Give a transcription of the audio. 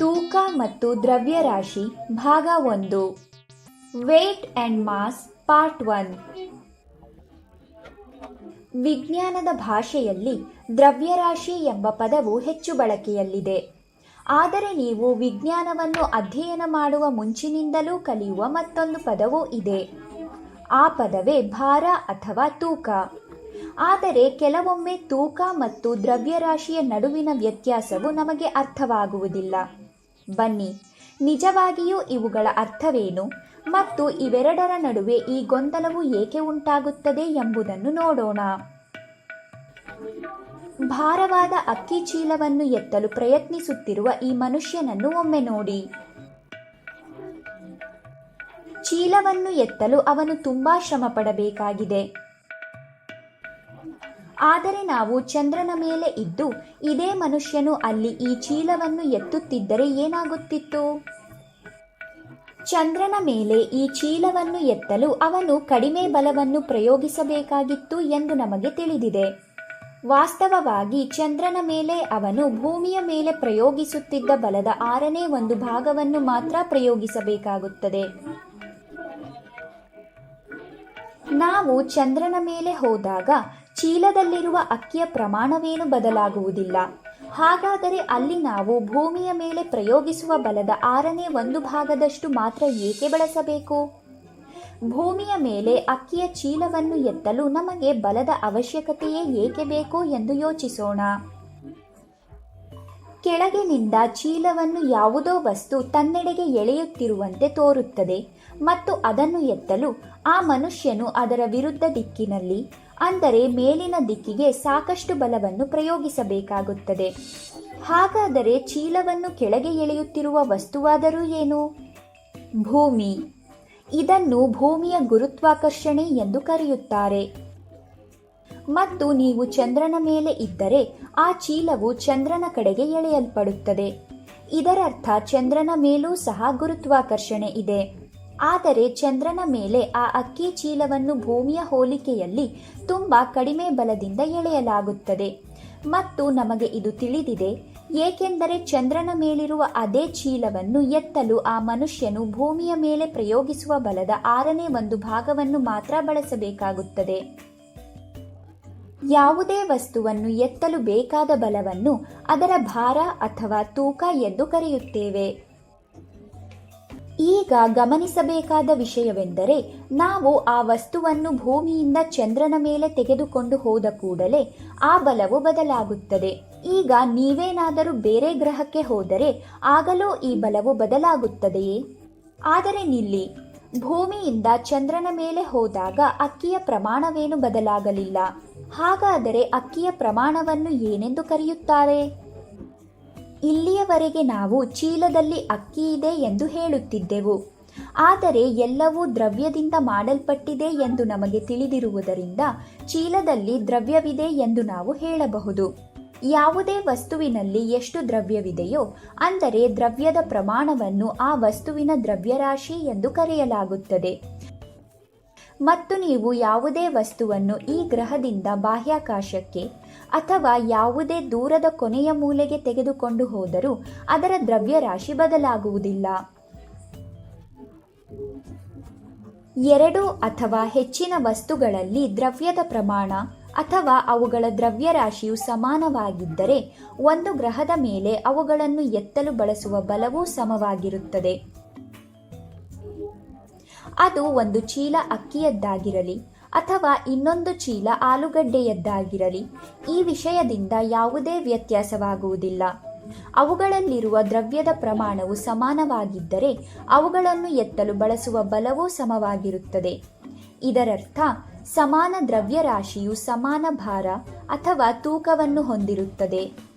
ತೂಕ ಮತ್ತು ದ್ರವ್ಯರಾಶಿ ಭಾಗ ಒಂದು. Weight and mass part one ವಿಜ್ಞಾನದ ಭಾಷೆಯಲ್ಲಿ ದ್ರವ್ಯರಾಶಿ ಎಂಬ ಪದವು ಹೆಚ್ಚು ಬಳಕೆಯಲ್ಲಿದೆ. ಆದರೆ ನೀವು ವಿಜ್ಞಾನವನ್ನು ಅಧ್ಯಯನ ಮಾಡುವ ಮುಂಚಿನಿಂದಲೂ ಕಲಿಯುವ ಮತ್ತೊಂದು ಪದವೂ ಇದೆ. ಆ ಪದವೇ ಭಾರ ಅಥವಾ ತೂಕ. ಆದರೆ ಕೆಲವೊಮ್ಮೆ ತೂಕ ಮತ್ತು ದ್ರವ್ಯರಾಶಿಯ ನಡುವಿನ ವ್ಯತ್ಯಾಸವು ನಮಗೆ ಅರ್ಥವಾಗುವುದಿಲ್ಲ. ಬನ್ನಿ. ನಿಜವಾಗಿಯೂ ಇವುಗಳ ಅರ್ಥವೇನು? ಮತ್ತು ಇವೆರಡರ ನಡುವೆ ಈ ಗೊಂದಲವು ಏಕೆ ಉಂಟಾಗುತ್ತದೆ ಎಂಬುದನ್ನು ನೋಡೋಣ. ಭಾರವಾದ ಅಕ್ಕಿ ಚೀಲವನ್ನು ಎತ್ತಲು ಪ್ರಯತ್ನಿಸುತ್ತಿರುವ ಈ ಮನುಷ್ಯನನ್ನು ಒಮ್ಮೆ ನೋಡಿ. ಚೀಲವನ್ನು ಎತ್ತಲು ಅವನು ತುಂಬಾ ಶ್ರಮ ಪಡಬೇಕಾಗಿದೆ ಆದರೆ ನಾವು ಚಂದ್ರನ ಮೇಲೆ ಇದ್ದು ಇದೇ ಮನುಷ್ಯನು ಅಲ್ಲಿ ಈ ಚೀಲವನ್ನು ಎತ್ತುತ್ತಿದ್ದರೆ ಏನಾಗುತ್ತಿತ್ತು? ಚಂದ್ರನ ಮೇಲೆ ಈ ಚೀಲವನ್ನು ಎತ್ತಲು ಅವನು ಕಡಿಮೆ ಬಲವನ್ನು ಪ್ರಯೋಗಿಸಬೇಕಾಗಿತ್ತು ಎಂದು ನಮಗೆ ತಿಳಿದಿದೆ. ವಾಸ್ತವವಾಗಿ ಚಂದ್ರನ ಮೇಲೆ ಅವನು ಭೂಮಿಯ ಮೇಲೆ ಪ್ರಯೋಗಿಸುತ್ತಿದ್ದ ಬಲದ ಆರನೇ ಒಂದು ಭಾಗವನ್ನು ಮಾತ್ರ ಪ್ರಯೋಗಿಸಬೇಕಾಗುತ್ತದೆ. ನಾವು ಚಂದ್ರನ ಮೇಲೆ ಹೋದಾಗ ಚೀಲದಲ್ಲಿರುವ ಅಕ್ಕಿಯ ಪ್ರಮಾಣವೇನು ಬದಲಾಗುವುದಿಲ್ಲ. ಹಾಗಾದರೆ ಅಲ್ಲಿ ನಾವು ಭೂಮಿಯ ಮೇಲೆ ಪ್ರಯೋಗಿಸುವ ಬಲದ ಆರನೇ ಒಂದು ಭಾಗದಷ್ಟು ಮಾತ್ರ ಏಕೆ ಬಳಸಬೇಕು? ಭೂಮಿಯ ಮೇಲೆ ಅಕ್ಕಿಯ ಚೀಲವನ್ನು ಎತ್ತಲು ನಮಗೆ ಬಲದ ಅವಶ್ಯಕತೆಯೇ ಏಕೆ ಬೇಕು ಎಂದು ಯೋಚಿಸೋಣ. ಕೆಳಗಿನಿಂದ ಚೀಲವನ್ನು ಯಾವುದೋ ವಸ್ತು ತನ್ನೆಡೆಗೆ ಎಳೆಯುತ್ತಿರುವಂತೆ ತೋರುತ್ತದೆ ಮತ್ತು ಅದನ್ನು ಎತ್ತಲು ಆ ಮನುಷ್ಯನು ಅದರ ವಿರುದ್ಧ ದಿಕ್ಕಿನಲ್ಲಿ ಅಂದರೆ ಮೇಲಿನ ದಿಕ್ಕಿಗೆ ಸಾಕಷ್ಟು ಬಲವನ್ನು ಪ್ರಯೋಗಿಸಬೇಕಾಗುತ್ತದೆ. ಹಾಗಾದರೆ ಚೀಲವನ್ನು ಕೆಳಗೆ ಎಳೆಯುತ್ತಿರುವ ವಸ್ತುವಾದರೂ ಏನು? ಭೂಮಿ. ಇದನ್ನು ಭೂಮಿಯ ಗುರುತ್ವಾಕರ್ಷಣೆ ಎಂದು ಕರೆಯುತ್ತಾರೆ. ಮತ್ತು ನೀವು ಚಂದ್ರನ ಮೇಲೆ ಇದ್ದರೆ ಆ ಚೀಲವು ಚಂದ್ರನ ಕಡೆಗೆ ಎಳೆಯಲ್ಪಡುತ್ತದೆ. ಇದರರ್ಥ ಚಂದ್ರನ ಮೇಲೂ ಸಹ ಗುರುತ್ವಾಕರ್ಷಣೆ ಇದೆ. ಆದರೆ ಚಂದ್ರನ ಮೇಲೆ ಆ ಅಕ್ಕಿ ಚೀಲವನ್ನು ಭೂಮಿಯ ಹೋಲಿಕೆಯಲ್ಲಿ ತುಂಬ ಕಡಿಮೆ ಬಲದಿಂದ ಎಳೆಯಲಾಗುತ್ತದೆ. ಮತ್ತು ನಮಗೆ ಇದು ತಿಳಿದಿದೆ, ಏಕೆಂದರೆ ಚಂದ್ರನ ಮೇಲಿರುವ ಅದೇ ಚೀಲವನ್ನು ಎತ್ತಲು ಆ ಮನುಷ್ಯನು ಭೂಮಿಯ ಮೇಲೆ ಪ್ರಯೋಗಿಸುವ ಬಲದ ಆರನೇ ಒಂದು ಭಾಗವನ್ನು ಮಾತ್ರ ಬಳಸಬೇಕಾಗುತ್ತದೆ. ಯಾವುದೇ ವಸ್ತುವನ್ನು ಎತ್ತಲು ಬೇಕಾದ ಬಲವನ್ನು ಅದರ ಭಾರ ಅಥವಾ ತೂಕ ಎಂದು ಕರೆಯುತ್ತೇವೆ. ಈಗ ಗಮನಿಸಬೇಕಾದ ವಿಷಯವೆಂದರೆ ನಾವು ಆ ವಸ್ತುವನ್ನು ಭೂಮಿಯಿಂದ ಚಂದ್ರನ ಮೇಲೆ ತೆಗೆದುಕೊಂಡು ಹೋದ ಕೂಡಲೇ ಆ ಬಲವು ಬದಲಾಗುತ್ತದೆ. ಈಗ ನೀವೇನಾದರೂ ಬೇರೆ ಗ್ರಹಕ್ಕೆ ಹೋದರೆ ಆಗಲೂ ಈ ಬಲವು ಬದಲಾಗುತ್ತದೆಯೇ? ಆದರೆ ನಿಲ್ಲಿ, ಭೂಮಿಯಿಂದ ಚಂದ್ರನ ಮೇಲೆ ಹೋದಾಗ ಅಕ್ಕಿಯ ಪ್ರಮಾಣವೇನು ಬದಲಾಗಲಿಲ್ಲ. ಹಾಗಾದರೆ ಅಕ್ಕಿಯ ಪ್ರಮಾಣವನ್ನು ಏನೆಂದು ಕರೆಯುತ್ತಾರೆ? ಇಲ್ಲಿಯವರೆಗೆ ನಾವು ಚೀಲದಲ್ಲಿ ಅಕ್ಕಿ ಇದೆ ಎಂದು ಹೇಳುತ್ತಿದ್ದೆವು. ಆದರೆ ಎಲ್ಲವೂ ದ್ರವ್ಯದಿಂದ ಮಾಡಲ್ಪಟ್ಟಿದೆ ಎಂದು ನಮಗೆ ತಿಳಿದಿರುವುದರಿಂದ ಚೀಲದಲ್ಲಿ ದ್ರವ್ಯವಿದೆ ಎಂದು ನಾವು ಹೇಳಬಹುದು. ಯಾವುದೇ ವಸ್ತುವಿನಲ್ಲಿ ಎಷ್ಟು ದ್ರವ್ಯವಿದೆಯೋ ಅಂದರೆ ದ್ರವ್ಯದ ಪ್ರಮಾಣವನ್ನು ಆ ವಸ್ತುವಿನ ದ್ರವ್ಯರಾಶಿ ಎಂದು ಕರೆಯಲಾಗುತ್ತದೆ. ಮತ್ತು ನೀವು ಯಾವುದೇ ವಸ್ತುವನ್ನು ಈ ಗ್ರಹದಿಂದ ಬಾಹ್ಯಾಕಾಶಕ್ಕೆ ಅಥವಾ ಯಾವುದೇ ದೂರದ ಕೊನೆಯ ಮೂಲೆಗೆ ತೆಗೆದುಕೊಂಡು ಹೋದರೂ ಅದರ ದ್ರವ್ಯರಾಶಿ ಬದಲಾಗುವುದಿಲ್ಲ. ಎರಡು ಅಥವಾ ಹೆಚ್ಚಿನ ವಸ್ತುಗಳಲ್ಲಿ ದ್ರವ್ಯದ ಪ್ರಮಾಣ ಅಥವಾ ಅವುಗಳ ದ್ರವ್ಯರಾಶಿಯು ಸಮಾನವಾಗಿದ್ದರೆ ಒಂದು ಗ್ರಹದ ಮೇಲೆ ಅವುಗಳನ್ನು ಎತ್ತಲು ಬಳಸುವ ಬಲವೂ ಸಮವಾಗಿರುತ್ತದೆ. ಅದು ಒಂದು ಚೀಲ ಅಕ್ಕಿಯದ್ದಾಗಿರಲಿ ಅಥವಾ ಇನ್ನೊಂದು ಚೀಲ ಆಲೂಗಡ್ಡೆಯದ್ದಾಗಿರಲಿ, ಈ ವಿಷಯದಿಂದ ಯಾವುದೇ ವ್ಯತ್ಯಾಸವಾಗುವುದಿಲ್ಲ. ಅವುಗಳಲ್ಲಿರುವ ದ್ರವ್ಯದ ಪ್ರಮಾಣವು ಸಮಾನವಾಗಿದ್ದರೆ ಅವುಗಳನ್ನು ಎತ್ತಲು ಬಳಸುವ ಬಲವೂ ಸಮವಾಗಿರುತ್ತದೆ. ಇದರರ್ಥ, ಸಮಾನ ದ್ರವ್ಯರಾಶಿಯು ಸಮಾನ ಭಾರ ಅಥವಾ ತೂಕವನ್ನು ಹೊಂದಿರುತ್ತದೆ.